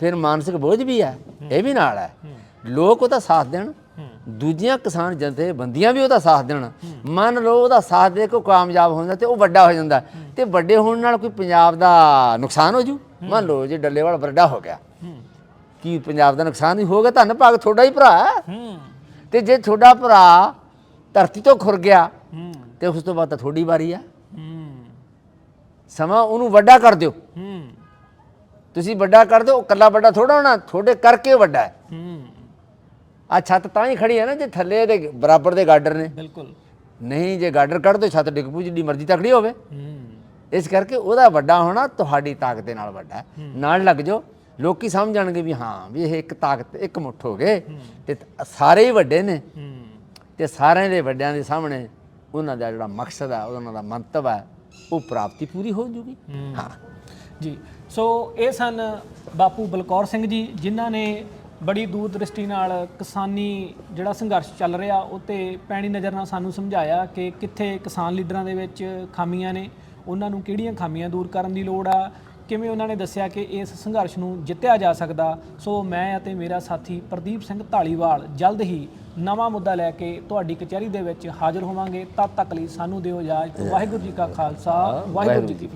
ਫਿਰ ਮਾਨਸਿਕ ਬੋਝ ਵੀ ਹੈ ਇਹ ਵੀ ਨਾਲ ਹੈ। ਲੋਕ ਉਹਦਾ ਸਾਥ ਦੇਣ ਦੂਜੀਆਂ ਕਿਸਾਨ ਜਨਤੇ ਬੰਦੀਆਂ ਵੀ ਉਹਦਾ ਸਾਥ ਦੇਣ। ਮੰਨ ਲਓ ਉਹਦਾ ਸਾਥ ਦੇ ਕੇ ਕਾਮਯਾਬ ਹੋ ਜਾਂਦਾ ਤੇ ਉਹ ਵੱਡਾ ਹੋ ਜਾਂਦਾ। ਤੇ ਵੱਡੇ ਹੋਣ ਨਾਲ ਕੋਈ ਪੰਜਾਬ ਦਾ ਨੁਕਸਾਨ ਹੋ ਜੂ? ਮੰਨ ਲਓ ਜੇ ਡੱਲੇਵਾਲ ਵੱਡਾ ਹੋ ਗਿਆ। ਕੀ ਪੰਜਾਬ ਦਾ ਨੁਕਸਾਨ ਨਹੀਂ ਹੋਗਾ ਧੰਨ ਭਾਗ ਤੁਹਾਡਾ ਹੀ ਭਰਾ ਤੇ ਜੇ ਤੁਹਾਡਾ ਭਰਾ ਧਰਤੀ ਤੋਂ ਖੁਰ ਗਿਆ ਤੇ ਉਸ ਤੋਂ ਬਾਅਦ ਤਾਂ ਤੁਹਾਡੀ ਵਾਰੀ ਆ। ਹੂੰ। ਸਮਾਂ ਉਹਨੂੰ ਵੱਡਾ ਕਰ ਦਿਓ। ਹੂੰ। ਤੁਸੀਂ ਵੱਡਾ ਕਰ ਦਿਓ ਉਹ ਕੱਲਾ ਵੱਡਾ ਥੋੜਾ ਹੋਣਾ ਤੁਹਾਡੇ ਕਰਕੇ ਵੱਡਾ ਹੈ। ਹੂੰ। ਆ ਛੱਤ ਤਾਂ ਹੀ ਖੜੀ ਹੈ ਨਾ ਜੇ ਥੱਲੇ ਦੇ ਬਰਾਬਰ ਦੇ ਗਾਡਰ ਨੇ। ਬਿਲਕੁਲ। ਨਹੀਂ ਜੇ ਗਾਡਰ ਕੱਢ ਦੋ ਛੱਤ ਡਿੱਗ ਪੂ ਜਿੱਡੀ ਮਰਜ਼ੀ ਤਕੜੀ ਹੋਵੇ। ਹੂੰ। ਇਸ ਕਰਕੇ ਉਹਦਾ ਵੱਡਾ ਹੋਣਾ ਤੁਹਾਡੀ ਤਾਕਤ ਦੇ ਨਾਲ ਵੱਡਾ ਹੈ। ਨਾਲ ਲੱਗ ਜਾਓ ਲੋਕੀ ਸਮਝ ਜਾਣਗੇ ਵੀ ਹਾਂ ਵੀ ਇਹ ਇੱਕ ਤਾਕਤ ਇੱਕ ਮੁੱਠ ਹੋ ਗਏ। ਤੇ ਤ- ਸਾਰੇ ਹੀ ਵੱਡੇ ਨੇ। ਹੂੰ। ਤੇ ਸਾਰਿਆਂ ਦੇ ਵੱਡਿਆਂ ਦੇ ਸਾਹਮਣੇ ਉਹਨਾਂ ਦਾ ਜਿਹੜਾ ਮਕਸਦ ਹੈ ਉਹਨਾਂ ਦਾ ਮੰਤਵ ਹੈ ਉਹ ਪ੍ਰਾਪਤੀ ਪੂਰੀ ਹੋ ਜੂਗੀ। ਹਾਂ। ਜੀ ਸੋ ਇਹ ਸਨ ਬਾਪੂ ਬਲਕੌਰ ਸਿੰਘ ਜੀ ਜਿਨ੍ਹਾਂ ਨੇ ਬੜੀ ਦੂਰ ਦ੍ਰਿਸ਼ਟੀ ਨਾਲ ਕਿਸਾਨੀ ਜਿਹੜਾ ਸੰਘਰਸ਼ ਚੱਲ ਰਿਹਾ ਉਹ ਤੇ ਪੈਣੀ ਨਜ਼ਰ ਨਾਲ ਸਾਨੂੰ ਸਮਝਾਇਆ ਕਿ ਕਿੱਥੇ ਕਿਸਾਨ ਲੀਡਰਾਂ ਦੇ ਵਿੱਚ ਖਾਮੀਆਂ ਨੇ ਉਹਨਾਂ ਨੂੰ ਕਿਹੜੀਆਂ ਖਾਮੀਆਂ ਦੂਰ ਕਰਨ ਦੀ ਲੋੜ ਆ ਕਿਵੇਂ ਉਹਨਾਂ ਨੇ ਦੱਸਿਆ ਕਿ ਇਸ ਸੰਘਰਸ਼ ਨੂੰ ਜਿੱਤਿਆ ਜਾ ਸਕਦਾ। ਸੋ ਮੈਂ ਅਤੇ ਮੇਰਾ ਸਾਥੀ ਪ੍ਰਦੀਪ ਸਿੰਘ ਢਾਲੀਵਾਲ ਜਲਦ ਹੀ ਨਵਾਂ ਮੁੱਦਾ ਲੈ ਕੇ ਤੁਹਾਡੀ ਕਚਹਿਰੀ ਦੇ ਵਿੱਚ ਹਾਜ਼ਰ ਹੋਵਾਂਗੇ ਤਦ ਤੱਕ ਲਈ ਸਾਨੂੰ ਦਿਓ ਇਜਾਜ਼ਤ। ਵਾਹਿਗੁਰੂ ਜੀ ਕਾ ਖਾਲਸਾ ਵਾਹਿਗੁਰੂ ਜੀ ਕੀ ਫਤਿਹ।